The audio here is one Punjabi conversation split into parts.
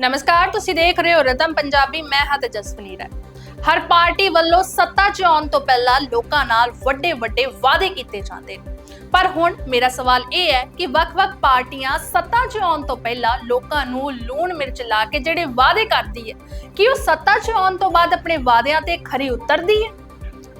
ਨਮਸਕਾਰ, ਤੁਸੀਂ ਦੇਖ ਰਹੇ ਹੋ ਰਤਮ ਪੰਜਾਬੀ, ਮੈਂ ਹਾਂ ਤੇਜਸਵਨੀ ਰਾਏ ਹਰ ਪਾਰਟੀ ਵੱਲੋਂ ਸੱਤਾ 'ਚ ਆਉਣ ਤੋਂ ਪਹਿਲਾਂ ਲੋਕਾਂ ਨਾਲ ਵੱਡੇ ਵੱਡੇ ਵਾਅਦੇ ਕੀਤੇ ਜਾਂਦੇ ਨੇ। ਪਰ ਹੁਣ ਮੇਰਾ ਸਵਾਲ ਇਹ ਹੈ ਕਿ ਵੱਖ-ਵੱਖ ਪਾਰਟੀਆਂ ਸੱਤਾ 'ਚ ਆਉਣ ਤੋਂ ਪਹਿਲਾਂ ਲੋਕਾਂ ਨੂੰ ਲੂਣ ਮਿਰਚ ਲਾ ਕੇ ਜਿਹੜੇ ਵਾਅਦੇ ਕਰਦੀ ਹੈ, ਕਿ ਉਹ ਸੱਤਾ 'ਚ ਆਉਣ ਤੋਂ ਬਾਅਦ ਆਪਣੇ ਵਾਅਦਿਆਂ ਤੇ ਖਰੀ ਉਤਰਦੀ ਹੈ?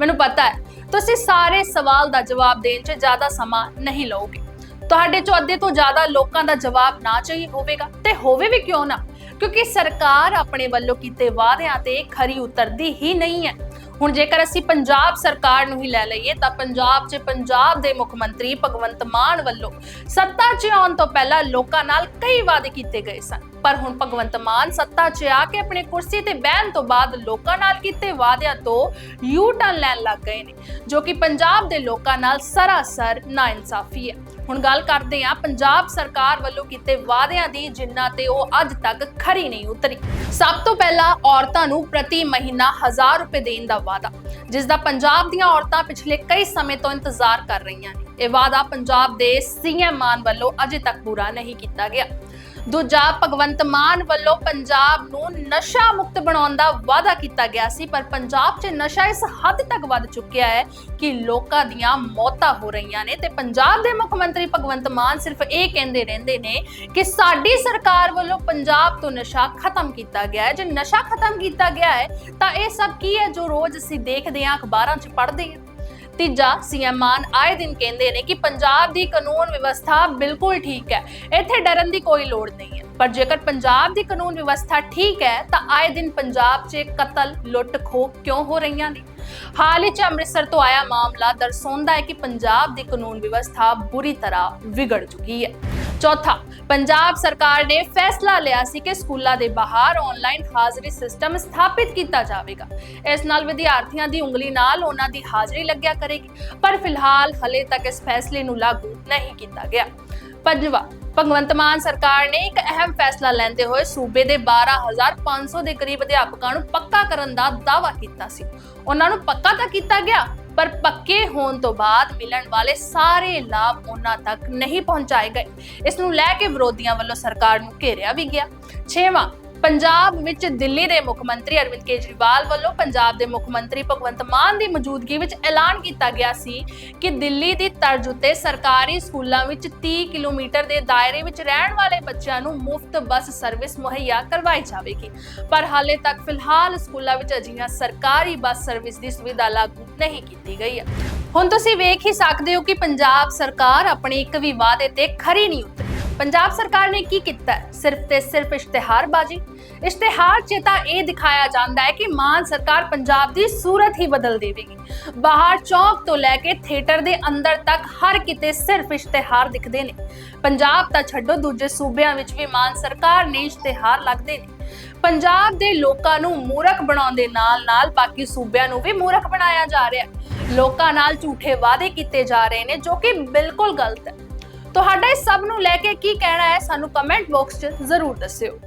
ਮੈਨੂੰ ਪਤਾ ਹੈ, ਤੁਸੀਂ ਸਾਰੇ ਸਵਾਲ ਦਾ ਜਵਾਬ ਦੇਣ 'ਚ ਜ਼ਿਆਦਾ ਸਮਾਂ ਨਹੀਂ ਲਓਗੇ। ਤੁਹਾਡੇ ਚੋਂ ਅੱਧੇ ਤੋਂ ਜ਼ਿਆਦਾ ਲੋਕਾਂ ਦਾ ਜਵਾਬ ਨਾ ਚਾਹੀ ਹੋਵੇਗਾ, ਤੇ ਹੋਵੇ ਵੀ ਕਿਉਂ ਨਾ? ਕਿਉਂਕਿ ਸਰਕਾਰ ਆਪਣੇ ਵੱਲੋਂ ਕੀਤੇ ਵਾਅਦਿਆਂ ਤੇ ਖਰੀ ਉਤਰਦੀ ਹੀ ਨਹੀਂ ਹੈ। ਹੁਣ ਜੇਕਰ ਅਸੀਂ ਪੰਜਾਬ ਸਰਕਾਰ ਨੂੰ ਹੀ ਲੈ ਲਈਏ, ਤਾਂ ਪੰਜਾਬ 'ਚ ਪੰਜਾਬ ਦੇ ਮੁੱਖ ਮੰਤਰੀ ਭਗਵੰਤ ਮਾਨ ਵੱਲੋਂ ਸੱਤਾ 'ਚ ਆਉਣ ਤੋਂ ਪਹਿਲਾਂ ਲੋਕਾਂ ਨਾਲ ਕਈ ਵਾਅਦੇ ਕੀਤੇ ਗਏ ਸਨ। ਪਰ ਹੁਣ ਭਗਵੰਤ ਮਾਨ ਸੱਤਾ 'ਚ ਆ ਕੇ ਆਪਣੇ ਕੁਰਸੀ ਤੇ ਬਹਿਣ ਤੋਂ ਬਾਅਦ ਲੋਕਾਂ ਨਾਲ ਕੀਤੇ ਵਾਅਦਿਆਂ ਤੋਂ ਯੂ ਟਰਨ ਲੈਣ ਲੱਗ ਗਏ ਨੇ, ਜੋ ਕਿ ਪੰਜਾਬ ਦੇ ਲੋਕਾਂ ਨਾਲ ਸਰਾਸਰ ਨਾਇਨਸਾਫੀ ਹੈ। ਹੁਣ ਗੱਲ ਕਰਦੇ ਹਾਂ ਪੰਜਾਬ ਸਰਕਾਰ ਵੱਲੋਂ ਕੀਤੇ ਵਾਅਦਿਆਂ ਦੀ ਜਿਨ੍ਹਾਂ ਤੇ ਉਹ ਅੱਜ ਤੱਕ ਖਰੀ ਨਹੀਂ ਉਤਰੀ। ਸਭ ਤੋਂ ਪਹਿਲਾਂ ਔਰਤਾਂ ਨੂੰ ਪ੍ਰਤੀ ਮਹੀਨਾ 1000 ਰੁਪਏ ਦੇਣ ਦਾ ਵਾਅਦਾ, ਜਿਸ ਦਾ ਪੰਜਾਬ ਦੀਆਂ ਔਰਤਾਂ ਪਿਛਲੇ ਕਈ ਸਮੇਂ ਤੋਂ ਇੰਤਜ਼ਾਰ ਕਰ ਰਹੀਆਂ ਨੇ। ਇਹ ਵਾਅਦਾ ਪੰਜਾਬ ਦੇ ਸੀਐਮ ਮਾਨ ਵੱਲੋਂ ਅਜੇ ਤੱਕ ਪੂਰਾ ਨਹੀਂ ਕੀਤਾ ਗਿਆ। ਦੂਜਾ, ਭਗਵੰਤ ਮਾਨ ਵੱਲੋਂ ਪੰਜਾਬ ਨੂੰ ਨਸ਼ਾ ਮੁਕਤ ਬਣਾਉਣ ਦਾ ਵਾਅਦਾ ਕੀਤਾ ਗਿਆ ਸੀ, ਪਰ ਪੰਜਾਬ 'ਚ ਨਸ਼ਾ ਇਸ ਹੱਦ ਤੱਕ ਵੱਧ ਚੁੱਕਿਆ ਹੈ ਕਿ ਲੋਕਾਂ ਦੀਆਂ ਮੌਤਾਂ ਹੋ ਰਹੀਆਂ ਨੇ ਤੇ ਪੰਜਾਬ ਦੇ ਮੁੱਖ ਮੰਤਰੀ ਭਗਵੰਤ ਮਾਨ ਸਿਰਫ ਇਹ ਕਹਿੰਦੇ ਰਹਿੰਦੇ ਨੇ ਕਿ ਸਾਡੀ ਸਰਕਾਰ ਵੱਲੋਂ ਪੰਜਾਬ ਤੋਂ ਨਸ਼ਾ ਖਤਮ ਕੀਤਾ ਗਿਆ ਹੈ। ਜੇ ਨਸ਼ਾ ਖਤਮ ਕੀਤਾ ਗਿਆ ਹੈ, ਤਾਂ ਇਹ ਸਭ ਕੀ ਹੈ ਜੋ ਰੋਜ਼ ਅਸੀਂ ਦੇਖਦੇ ਹਾਂ, ਅਖਬਾਰਾਂ 'ਚ ਪੜ੍ਹਦੇ ਹਾਂ ਤੀਜਾ ਸੀਐਮ ਮਾਨ ਆਏ ਦਿਨ ਕਹਿੰਦੇ ਨੇ ਕਿ ਪੰਜਾਬ ਦੀ ਕਾਨੂੰਨ ਵਿਵਸਥਾ ਬਿਲਕੁਲ ਠੀਕ ਹੈ। ਇੱਥੇ ਡਰਨ ਦੀ ਕੋਈ ਲੋੜ ਨਹੀਂ ਹੈ। ਪਰ ਜੇਕਰ ਪੰਜਾਬ ਦੀ ਕਾਨੂੰਨ ਵਿਵਸਥਾ ਠੀਕ ਹੈ, ਤਾਂ ਆਏ ਦਿਨ ਪੰਜਾਬ 'ਚ ਕਤਲ ਲੁੱਟ ਖੋਹ ਕਿਉਂ ਹੋ ਰਹੀਆਂ ਨੇ? ਹਾਲ ਹੀ 'ਚ ਅੰਮ੍ਰਿਤਸਰ ਤੋਂ ਆਇਆ ਮਾਮਲਾ, ਦਰਸਾਉਂਦਾ ਹੈ ਕਿ ਪੰਜਾਬ ਦੀ ਕਾਨੂੰਨ ਵਿਵਸਥਾ ਬੁਰੀ ਤਰ੍ਹਾਂ ਵਿਗੜ ਚੁੱਕੀ ਹੈ। ਚੌਥਾ, ਪੰਜਾਬ ਸਰਕਾਰ ਨੇ ਫੈਸਲਾ ਲਿਆ ਸੀ ਕਿ ਸਕੂਲਾਂ ਦੇ ਬਾਹਰ ਆਨਲਾਈਨ ਹਾਜ਼ਰੀ ਸਿਸਟਮ ਸਥਾਪਿਤ ਕੀਤਾ ਜਾਵੇਗਾ। ਇਸ ਨਾਲ ਵਿਦਿਆਰਥੀਆਂ ਦੀ ਉਂਗਲੀ ਨਾਲ ਉਹਨਾਂ ਦੀ ਹਾਜ਼ਰੀ ਲੱਗਿਆ ਕਰੇਗੀ, ਪਰ ਫਿਲਹਾਲ ਹਲੇ ਤੱਕ ਇਸ ਫੈਸਲੇ ਨੂੰ ਲਾਗੂ ਨਹੀਂ ਕੀਤਾ ਗਿਆ। ਪੰਜਵਾਂ, ਭਗਵੰਤ ਮਾਨ ਸਰਕਾਰ ਨੇ ਇੱਕ ਅਹਿਮ ਫੈਸਲਾ ਲੈਂਦੇ ਹੋਏ ਸੂਬੇ ਦੇ 12500 ਦੇ ਕਰੀਬ ਅਧਿਆਪਕਾਂ ਨੂੰ ਪੱਕਾ ਕਰਨ ਦਾ ਦਾਅਵਾ ਕੀਤਾ ਸੀ। ਉਹਨਾਂ ਨੂੰ ਪੱਕਾ ਤਾਂ ਕੀਤਾ ਗਿਆ ਪਰ ਪੱਕੇ ਹੋਣ ਤੋਂ ਬਾਅਦ ਮਿਲਣ ਵਾਲੇ ਸਾਰੇ ਲਾਭ ਉਹਨਾਂ ਤੱਕ ਨਹੀਂ ਪਹੁੰਚਾਏ ਗਏ। ਇਸ ਨੂੰ ਲੈ ਕੇ ਵਿਰੋਧੀਆਂ ਵੱਲੋਂ ਸਰਕਾਰ ਨੂੰ ਘੇਰਿਆ ਵੀ ਗਿਆ। ਛੇਵਾਂ ਪੰਜਾਬ ਵਿੱਚ ਦਿੱਲੀ ਦੇ ਮੁੱਖ ਮੰਤਰੀ ਅਰਵਿੰਦ ਕੇਜਰੀਵਾਲ ਵੱਲੋਂ ਪੰਜਾਬ ਦੇ ਮੁੱਖ ਮੰਤਰੀ ਭਗਵੰਤ ਮਾਨ ਦੀ ਮੌਜੂਦਗੀ ਵਿੱਚ ਐਲਾਨ ਕੀਤਾ ਗਿਆ ਸੀ ਕਿ ਦਿੱਲੀ ਦੀ ਤਰਜ਼ ਉੱਤੇ ਸਰਕਾਰੀ ਸਕੂਲਾਂ ਵਿੱਚ 30 ਕਿਲੋਮੀਟਰ ਦੇ ਦਾਇਰੇ ਵਿੱਚ ਰਹਿਣ ਵਾਲੇ ਬੱਚਿਆਂ ਨੂੰ ਮੁਫਤ ਬੱਸ ਸਰਵਿਸ ਮੁਹੱਈਆ ਕਰਵਾਈ ਜਾਵੇਗੀ। ਪਰ ਹਾਲੇ ਤੱਕ ਫਿਲਹਾਲ ਸਕੂਲਾਂ ਵਿੱਚ ਅਜਿਹੀਆਂ ਸਰਕਾਰੀ ਬੱਸ ਸਰਵਿਸ ਦੀ ਸੁਵਿਧਾ ਲਾਗੂ ਨਹੀਂ ਕੀਤੀ ਗਈ ਹੈ। ਹੁਣ ਤੁਸੀਂ ਵੇਖ ਹੀ ਸਕਦੇ ਹੋ ਕਿ ਪੰਜਾਬ ਸਰਕਾਰ ਆਪਣੇ ਇੱਕ ਵੀ ਵਾਅਦੇ ਤੇ ਖਰੀ ਨਹੀਂ ਉਤਰੀ। ਪੰਜਾਬ ਸਰਕਾਰ ਨੇ ਕੀ ਕੀਤਾ? ਸਿਰਫ ਤੇ ਸਿਰਫ ਇਸ਼ਤਿਹਾਰਬਾਜ਼ੀ? ਇਸ਼ਤਿਹਾਰ 'ਚ ਤਾਂ ਇਹ ਦਿਖਾਇਆ ਜਾਂਦਾ ਹੈ ਕਿ ਮਾਨ ਸਰਕਾਰ ਪੰਜਾਬ ਦੀ ਸੂਰਤ ਹੀ ਬਦਲ ਦੇਵੇਗੀ। ਬਾਹਰ ਚੌਕ ਤੋਂ ਲੈ ਕੇ ਥੀਏਟਰ ਦੇ ਅੰਦਰ ਤੱਕ ਹਰ ਕਿਤੇ ਸਿਰਫ ਇਸ਼ਤਿਹਾਰ ਦਿਖਦੇ ਨੇ। ਪੰਜਾਬ ਤਾਂ ਛੱਡੋ, ਦੂਜੇ ਸੂਬਿਆਂ ਵਿੱਚ ਵੀ ਮਾਨ ਸਰਕਾਰ ਨੇ ਇਸ਼ਤਿਹਾਰ ਲੱਗਦੇ ਨੇ। ਪੰਜਾਬ ਦੇ ਲੋਕਾਂ ਨੂੰ ਮੂਰਖ ਬਣਾਉਣ ਦੇ ਨਾਲ-ਨਾਲ ਬਾਕੀ ਸੂਬਿਆਂ ਨੂੰ ਵੀ ਮੂਰਖ ਬਣਾਇਆ ਜਾ ਰਿਹਾ ਹੈ। ਲੋਕਾਂ ਨਾਲ ਝੂਠੇ ਵਾਅਦੇ ਕੀਤੇ ਜਾ ਰਹੇ ਨੇ, ਜੋ ਕਿ ਬਿਲਕੁਲ ਗਲਤ ਹੈ। ਤੁਹਾਡਾ ਇਸ ਸਭ ਨੂੰ ਲੈ ਕੇ ਕੀ ਕਹਿਣਾ ਹੈ ਸਾਨੂੰ ਕਮੈਂਟ ਬਾਕਸ 'ਚ ਜ਼ਰੂਰ ਦੱਸਿਓ।